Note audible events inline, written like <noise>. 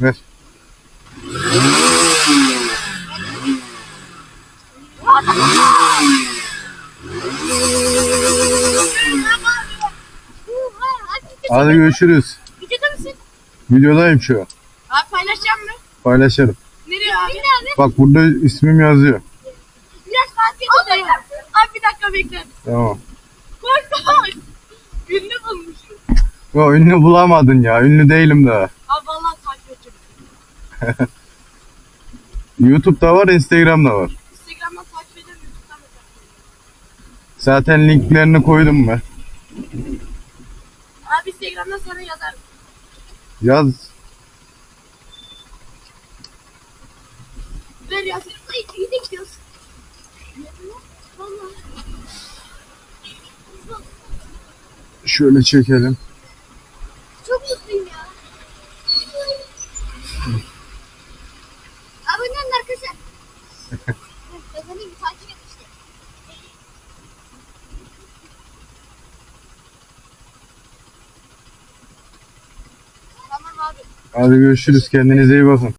Ver. Hadi görüşürüz. Videoda mısın? Videodayım şu an. Abi paylaşacağım mı? Paylaşırım. Abi? Bak burada ismim yazıyor. Biraz saat geçti. Abi bir dakika bekle. Tamam. Bak bak. Ünlü bulmuşum. Yo, ünlü bulamadın ya. Ünlü değilim daha. Abi vallahi takip edeceğim. <laughs> YouTube'da var, Instagram'da var. Instagram'dan takip edemiyorum. YouTube'dan da takip. Zaten linklerini koydum ben. Abi Instagram'dan sana yazarım. Yaz. İyi de gidiyorsun. Şöyle çekelim. Çok mutluyum ya. Abone olun arkadaşlar. Kazanayım takip et işte. Tamam abi. Hadi görüşürüz. Kendinize iyi bakın.